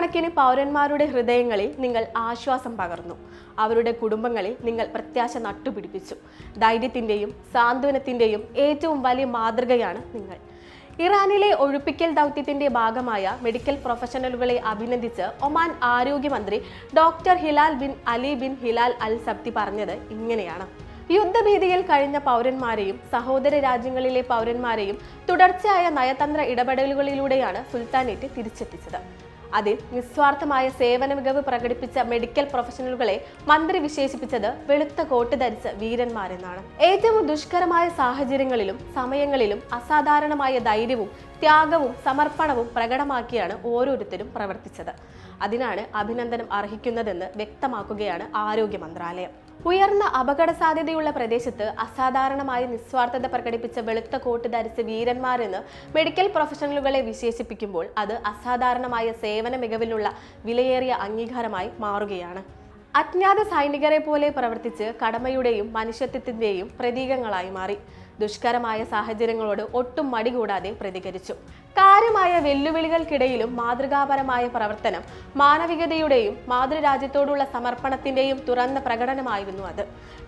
ആയിരക്കണക്കിന് പൗരന്മാരുടെ ഹൃദയങ്ങളിൽ നിങ്ങൾ ആശ്വാസം പകർന്നു. അവരുടെ കുടുംബങ്ങളിൽ നിങ്ങൾ പ്രത്യാശ നട്ടുപിടിപ്പിച്ചു. ധൈര്യത്തിന്റെയും സാന്ത്വനത്തിന്റെയും ഏറ്റവും വലിയ മാതൃകയാണ് നിങ്ങൾ. ഇറാനിലെ ഒഴിപ്പിക്കൽ ദൗത്യത്തിന്റെ ഭാഗമായ മെഡിക്കൽ പ്രൊഫഷണലുകളെ അഭിനന്ദിച്ച് ഒമാൻ ആരോഗ്യമന്ത്രി doctor Hilal bin Ali bin Hilal al Sabti പറഞ്ഞത് ഇങ്ങനെയാണ്. യുദ്ധഭീതിയിൽ കഴിഞ്ഞ പൗരന്മാരെയും സഹോദര രാജ്യങ്ങളിലെ പൗരന്മാരെയും തുടർച്ചയായ നയതന്ത്ര ഇടപെടലുകളിലൂടെയാണ് സുൽത്താനേറ്റ് തിരിച്ചെത്തിച്ചത്. അതിൽ നിസ്വാർത്ഥമായ സേവന മികവ് പ്രകടിപ്പിച്ച മെഡിക്കൽ പ്രൊഫഷണലുകളെ മന്ത്രി വിശേഷിപ്പിച്ചത് വെളുത്ത കോട്ട് ധരിച്ച വീരന്മാരെന്നാണ്. ഏറ്റവും ദുഷ്കരമായ സാഹചര്യങ്ങളിലും സമയങ്ങളിലും അസാധാരണമായ ധൈര്യവും ത്യാഗവും സമർപ്പണവും പ്രകടമാക്കിയാണ് ഓരോരുത്തരും പ്രവർത്തിച്ചത്. അതിനാണ് അഭിനന്ദനം അർഹിക്കുന്നതെന്ന് വ്യക്തമാക്കുകയാണ് ആരോഗ്യ മന്ത്രാലയം. ഉയർന്ന അപകട സാധ്യതയുള്ള പ്രദേശത്ത് അസാധാരണമായ നിസ്വാർത്ഥത പ്രകടിപ്പിച്ച വെളുത്ത കോട്ട് ധരിച്ച വീരന്മാരെന്ന് മെഡിക്കൽ പ്രൊഫഷണലുകളെ വിശേഷിപ്പിക്കുമ്പോൾ അത് അസാധാരണമായ സേവന മികവിലുള്ള വിലയേറിയ അംഗീകാരമായി മാറുകയാണ്. അജ്ഞാത സൈനികരെ പോലെ പ്രവർത്തിച്ച് കടമയുടെയും മനുഷ്യത്വത്തിന്റെയും പ്രതീകങ്ങളായി മാറി. ദുഷ്കരമായ സാഹചര്യങ്ങളോട് ഒട്ടും മടി കൂടാതെ പ്രതികരിച്ചു. കാര്യമായ വെല്ലുവിളികൾക്കിടയിലും മാതൃകാപരമായ പ്രവർത്തനം മാനവികതയുടെയും മാതൃരാജ്യത്തോടുള്ള സമർപ്പണത്തിന്റെയും തുറന്ന പ്രകടനമായിരുന്നു അത്.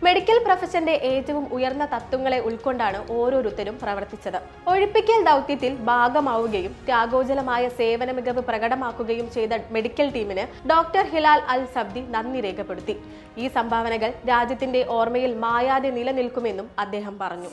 മെഡിക്കൽ പ്രൊഫഷന്റെ ഏറ്റവും ഉയർന്ന തത്വങ്ങളെ ഉൾക്കൊണ്ടാണ് ഓരോരുത്തരും പ്രവർത്തിച്ചത്. ഒഴിപ്പിക്കൽ ദൗത്യത്തിൽ ഭാഗമാവുകയും ത്യാഗോജലമായ സേവന മികവ് പ്രകടമാക്കുകയും ചെയ്ത മെഡിക്കൽ ടീമിന് ഡോക്ടർ ഹിലാൽ അൽ സബ്ദി നന്ദി രേഖപ്പെടുത്തി. ഈ സംഭാവനകൾ രാജ്യത്തിന്റെ ഓർമ്മയിൽ മായാതെ നിലനിൽക്കുമെന്നും അദ്ദേഹം പറഞ്ഞു.